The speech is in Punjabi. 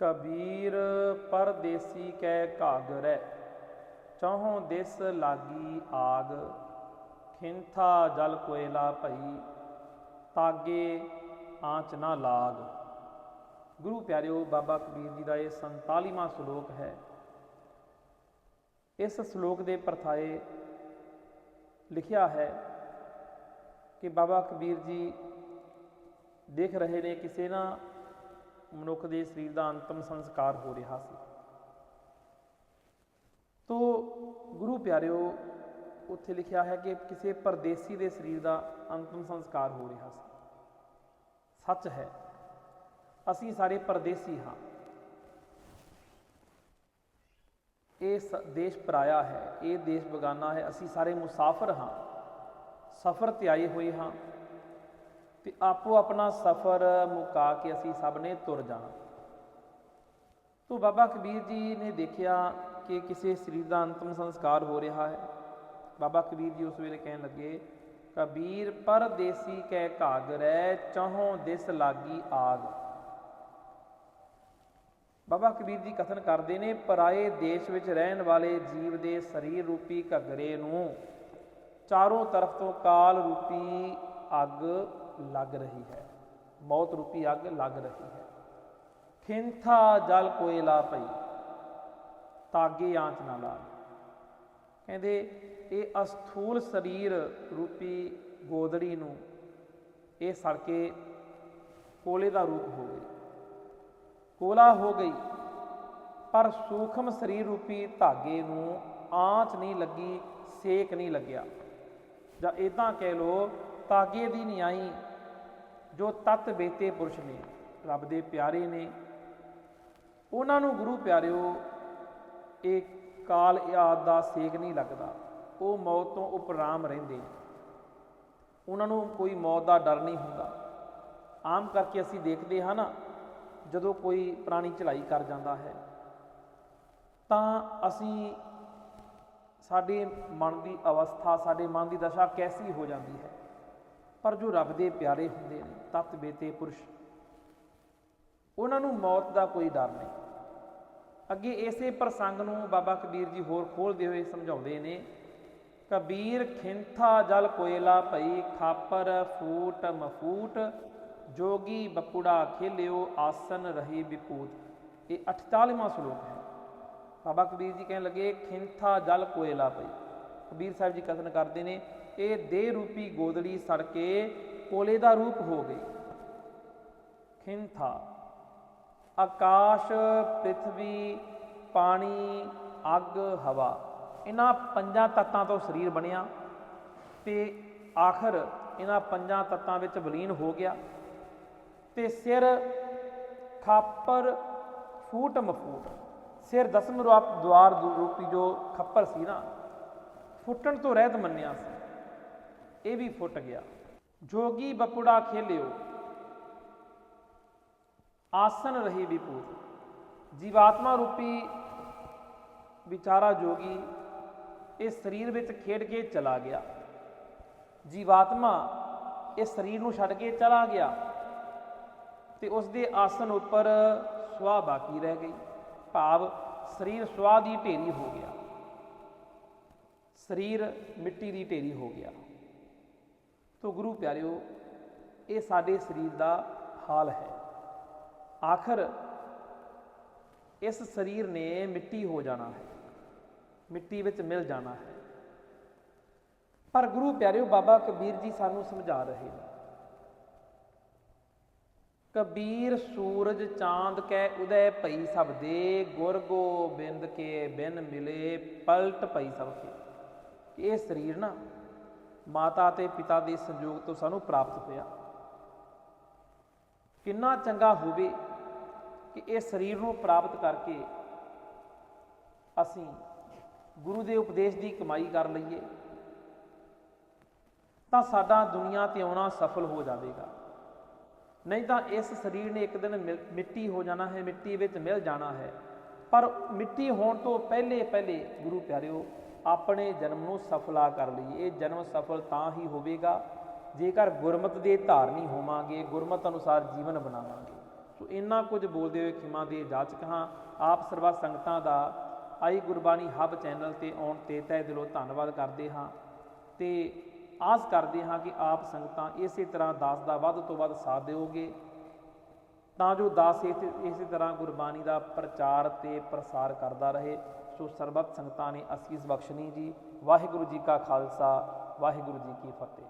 ਕਬੀਰ ਪਰਦੇਸੀ ਕੈ ਘਾਗਰੈ, ਚਹੁ ਦਿਸ ਲਾਗੀ ਆਗ। ਖਿੰਥਾ ਜਲ ਕੋਇਲਾ ਭਈ, ਤਾਗੇ ਆਂਚ ਨਾ ਲਾਗ। ਗੁਰੂ ਪਿਆਰਿਓ, ਬਾਬਾ ਕਬੀਰ ਜੀ ਦਾ ਇਹ 47ਵਾਂ ਸ਼ਲੋਕ ਹੈ। ਇਸ ਸ਼ਲੋਕ ਦੇ ਪ੍ਰਥਾਏ ਲਿਖਿਆ ਹੈ ਕਿ ਬਾਬਾ ਕਬੀਰ ਜੀ ਦੇਖ ਰਹੇ ਨੇ ਕਿਸੇ ਨਾ ਮਨੁੱਖ ਦੇ ਸਰੀਰ ਦਾ ਅੰਤਮ ਸੰਸਕਾਰ ਹੋ ਰਿਹਾ ਸੀ। ਤੋ ਗੁਰੂ ਪਿਆਰਿਓ, ਉੱਥੇ ਲਿਖਿਆ ਹੈ ਕਿ ਕਿਸੇ ਪਰਦੇਸੀ ਦੇ ਸਰੀਰ ਦਾ ਅੰਤਮ ਸੰਸਕਾਰ ਹੋ ਰਿਹਾ ਸੀ। ਸੱਚ ਹੈ, ਅਸੀਂ ਸਾਰੇ ਪਰਦੇਸੀ ਹਾਂ। ਇਹ ਸ- ਦੇਸ਼ ਪਰਾਇਆ ਹੈ, ਇਹ ਦੇਸ਼ ਬਗਾਨਾ ਹੈ, ਅਸੀਂ ਸਾਰੇ ਮੁਸਾਫਰ ਹਾਂ। ਸਫ਼ਰ ਤੇ ਆਏ ਹੋਏ ਹਾਂ। ਤੇ ਆਪੋ ਆਪਣਾ ਸਫ਼ਰ ਮੁਕਾ ਕੇ ਅਸੀਂ ਸਭ ਨੇ ਤੁਰ ਜਾਣਾ। ਤੋ ਬਾਬਾ ਕਬੀਰ ਜੀ ਨੇ ਦੇਖਿਆ ਕਿ ਕਿਸੇ ਸਰੀਰ ਦਾ ਅੰਤਮ ਸੰਸਕਾਰ ਹੋ ਰਿਹਾ ਹੈ। ਬਾਬਾ ਕਬੀਰ ਜੀ ਉਸ ਵੇਲੇ ਕਹਿਣ ਲੱਗੇ, ਕਬੀਰ, ਪਰਦੇਸੀ ਕੈ ਘਾਗਰੈ, ਚਹੁ ਦਿਸ ਲਾਗੀ ਆਗ। ਬਾਬਾ ਕਬੀਰ ਜੀ ਕਥਨ ਕਰਦੇ ਨੇ, ਪਰਾਏ ਦੇਸ਼ ਵਿੱਚ ਰਹਿਣ ਵਾਲੇ ਜੀਵ ਦੇ ਸਰੀਰ ਰੂਪੀ ਘਗਰੇ ਨੂੰ ਚਾਰੋਂ ਤਰਫ ਤੋਂ ਕਾਲ ਰੂਪੀ ਅੱਗ ਲੱਗ ਰਹੀ ਹੈ। ਮੌਤ ਰੂਪੀ ਅੱਗ ਲੱਗ ਰਹੀ ਹੈ। ਖਿੰਥਾ ਜਲ ਕੋਇਲਾ ਪਈ ਤਾਗੇ ਆਂਚ ਨਾ ਲਾ ਕਹਿੰਦੇ ਇਹ ਅਸਥੂਲ ਸਰੀਰ ਰੂਪੀ ਗੋਦੜੀ ਨੂੰ ਇਹ ਸੜ ਕੇ ਕੋਲੇ ਦਾ ਰੂਪ ਹੋ ਗਈ। ਕੋਲਾ ਹੋ ਗਈ, ਪਰ ਸੂਖਮ ਸਰੀਰ ਰੂਪੀ ਧਾਗੇ ਨੂੰ ਆਂਚ ਨਹੀਂ ਲੱਗੀ, ਸੇਕ ਨਹੀਂ ਲੱਗਿਆ। ਜਾਂ ਇਦਾਂ ਕਹਿ ਲੋ ਧਾਗੇ ਦੀ ਨਿਆਈ ਜੋ ਤਤ ਬੇਤੇ ਪੁਰਸ਼ ਨੇ, ਰੱਬ ਦੇ ਪਿਆਰੇ ਨੇ। ਉਹਨਾਂ ਨੂੰ ਗੁਰੂ ਪਿਆਰਿਓ, ਇਹ ਕਾਲ ਯਾਦ ਦਾ ਸੇਕ ਨਹੀਂ ਲੱਗਦਾ। ਉਹ ਮੌਤ ਤੋਂ ਉਪਰਾਮ ਰਹਿੰਦੇ ਉਹਨਾਂ ਨੂੰ ਕੋਈ ਮੌਤ ਦਾ ਡਰ ਨਹੀਂ ਹੁੰਦਾ। ਆਮ ਕਰਕੇ ਅਸੀਂ ਦੇਖਦੇ ਹਾਂ ਨਾ, ਜਦੋਂ ਕੋਈ ਪ੍ਰਾਣੀ ਚਲਾਈ ਕਰ ਜਾਂਦਾ ਹੈ, ਤਾਂ ਅਸੀਂ ਸਾਡੇ ਮਨ ਦੀ ਅਵਸਥਾ, ਸਾਡੇ ਮਨ ਦੀ ਦਸ਼ਾ ਕੈਸੀ ਹੋ ਜਾਂਦੀ ਹੈ? ਪਰ ਜੋ ਰੱਬ ਦੇ ਪਿਆਰੇ ਹੁੰਦੇ ਨੇ, ਤਤ ਬੇਤੇ ਪੁਰਸ਼। ਉਹਨਾਂ ਨੂੰ ਮੌਤ ਦਾ ਕੋਈ ਡਰ ਨਹੀਂ। ਅੱਗੇ ਇਸੇ ਪ੍ਰਸੰਗ ਨੂੰ ਬਾਬਾ ਕਬੀਰ ਜੀ ਹੋਰ ਖੋਲਦੇ ਹੋਏ ਸਮਝਾਉਂਦੇ ਨੇ, ਕਬੀਰ ਖਿੰਥਾ ਜਲ ਕੋਇਲਾ ਭਈ ਖਾਪਰ ਫੂਟ ਮਫੂਟ, ਜੋਗੀ ਬਕੁੜਾ ਖੇਲਿਓ ਆਸਨ ਰਹੀ ਵਿਪੂਤ। ਇਹ 48ਵਾਂ ਸ਼ਲੋਕ ਹੈ। ਬਾਬਾ ਕਬੀਰ ਜੀ ਕਹਿਣ ਲੱਗੇ, ਖਿੰਥਾ ਜਲ ਕੋਇਲਾ ਪਈ ਕਬੀਰ ਸਾਹਿਬ ਜੀ ਕਥਨ ਕਰਦੇ ਨੇ, ਇਹ ਦੇਹ ਰੂਪੀ ਗੋਦੜੀ ਸੜ ਕੇ ਕੋਲੇ ਦਾ ਰੂਪ ਹੋ ਗਈ। ਖਿੰਥਾ ਆਕਾਸ਼ ਪ੍ਰithvi ਪਾਣੀ, ਅੱਗ, ਹਵਾ, ਇਹਨਾਂ ਪੰਜਾਂ ਤੱਤਾਂ ਤੋਂ ਸਰੀਰ ਬਣਿਆ ਤੇ ਆਖਰ ਇਹਨਾਂ ਪੰਜਾਂ ਤੱਤਾਂ ਵਿੱਚ ਵਿਲੀਨ ਹੋ ਗਿਆ ਤੇ ਸਿਰ ਖਾਪਰ ਫੂਟ ਮਫੂਟ। ਸਿਰ ਦਸਮ ਰੂਪ ਦਵਾਰ ਰੂਪੀ ਜੋ ਖੱਪਰ ਸੀ ਨਾ ਫੁੱਟਣ ਤੋਂ ਰਹਿਤ ਮੰਨਿਆ ਸੀ। ਇਹ ਵੀ ਫੁੱਟ ਗਿਆ। ਜੋਗੀ ਬਪੁੜਾ ਖੇਲਿਓ। ਆਸਨ ਰਹੀ ਵਿਪੂਤ ਜੀਵਾਤਮਾ ਰੂਪੀ ਵਿਚਾਰਾ ਜੋਗੀ ਇਸ ਸਰੀਰ ਵਿੱਚ ਖੇਡ ਕੇ ਚਲਾ ਗਿਆ। ਜੀਵਾਤਮਾ ਇਸ ਸਰੀਰ ਨੂੰ ਛੱਡ ਕੇ ਚਲਾ ਗਿਆ ਤੇ ਉਸ ਦੇ ਆਸਨ ਉੱਪਰ ਸੁਆਹ ਬਾਕੀ ਰਹਿ ਗਈ। ਭਾਵ ਸਰੀਰ ਸੁਆਹ ਦੀ ਢੇਰੀ ਹੋ ਗਿਆ। ਸਰੀਰ ਮਿੱਟੀ ਦੀ ਢੇਰੀ ਹੋ ਗਿਆ। ਤੋ ਗੁਰੂ ਪਿਆਰਿਓ, ਇਹ ਸਾਡੇ ਸਰੀਰ ਦਾ ਹਾਲ ਹੈ। ਆਖਰ ਇਸ ਸਰੀਰ ਨੇ ਮਿੱਟੀ ਹੋ ਜਾਣਾ ਹੈ। ਮਿੱਟੀ ਵਿੱਚ ਮਿਲ ਜਾਣਾ ਹੈ। ਪਰ ਗੁਰੂ ਪਿਆਰਿਓ, ਬਾਬਾ ਕਬੀਰ ਜੀ ਸਾਨੂੰ ਸਮਝਾ ਰਹੇ ਨੇ। ਕਬੀਰ ਸੂਰਜ ਚਾਂਦ ਕੈ ਉਦੈ ਭਈ ਸਭ ਦੇ, ਗੁਰ ਗੋਬਿੰਦ ਕੇ ਬਿਨ ਮਿਲੇ, ਪਲਟ ਭਈ ਸਭ ਕੇ। ਕਿ ਇਹ ਸਰੀਰ ਨਾ ਮਾਤਾ ਤੇ ਪਿਤਾ ਦੇ ਸੰਯੋਗ ਤੋਂ ਸਾਨੂੰ ਪ੍ਰਾਪਤ ਹੋਇਆ। ਕਿੰਨਾ ਚੰਗਾ ਹੋਵੇ ਕਿ ਇਹ ਸਰੀਰ ਨੂੰ ਪ੍ਰਾਪਤ ਕਰਕੇ ਅਸੀਂ ਗੁਰੂ ਦੇ ਉਪਦੇਸ਼ ਦੀ ਕਮਾਈ ਕਰ ਲਈਏ, ਤਾਂ ਸਾਡਾ ਦੁਨੀਆ ਤੇ ਆਉਣਾ ਸਫਲ ਹੋ ਜਾਵੇਗਾ। ਨਹੀਂ ਤਾਂ ਇਸ ਸਰੀਰ ਨੇ ਇੱਕ ਦਿਨ ਮਿ- ਮਿੱਟੀ ਹੋ ਜਾਣਾ ਹੈ, ਮਿੱਟੀ ਵਿੱਚ ਮਿਲ ਜਾਣਾ ਹੈ। ਪਰ ਮਿੱਟੀ ਹੋਣ ਤੋਂ ਪਹਿਲੇ ਪਹਿਲੇ ਗੁਰੂ ਪਿਆਰਿਓ ਆਪਣੇ ਜਨਮ ਨੂੰ ਸਫਲਾ ਕਰ ਲਈਏ ਇਹ ਜਨਮ ਸਫਲ ਤਾਂ ਹੀ ਹੋਵੇਗਾ ਜੇਕਰ ਗੁਰਮਤ ਦੇ ਧਾਰਨੀ ਹੋਵਾਂਗੇ, ਗੁਰਮਤ ਅਨੁਸਾਰ ਜੀਵਨ ਬਣਾਵਾਂਗੇ। ਸੋ ਇੰਨਾ ਕੁਝ ਬੋਲਦੇ ਹੋਏ ਖਿਮਾ ਦੇ ਜਾਚਕ ਹਾਂ। ਆਪ ਸਰਵਾ ਸੰਗਤਾਂ ਦਾ ਆਈ ਗੁਰਬਾਣੀ ਹੱਬ ਚੈਨਲ ਤੇ ਆਉਣ ਤੇ ਤਹਿ ਦਿਲੋਂ ਧੰਨਵਾਦ ਕਰਦੇ ਹਾਂ ਤੇ ਆਸ ਕਰਦੇ ਹਾਂ ਕਿ ਆਪ ਸੰਗਤਾਂ ਇਸੇ ਤਰ੍ਹਾਂ ਦਾਸ ਦਾ ਵੱਧ ਤੋਂ ਵੱਧ ਸਾਥ ਦਿਓਗੇ। ਤਾਂ ਜੋ ਦਾਸ ਇਸੇ ਇਸੇ ਤਰ੍ਹਾਂ ਗੁਰਬਾਣੀ ਦਾ ਪ੍ਰਚਾਰ ਤੇ ਪ੍ਰਸਾਰ ਕਰਦਾ ਰਹੇ। ਸੋ ਸਰਬੱਤ ਸੰਗਤਾਂ ਨੇ ਅਸੀਸ ਬਖਸ਼ਣੀ ਜੀ। ਵਾਹਿਗੁਰੂ ਜੀ ਕਾ ਖਾਲਸਾ, ਵਾਹਿਗੁਰੂ ਜੀ ਕੀ ਫਤਿਹ।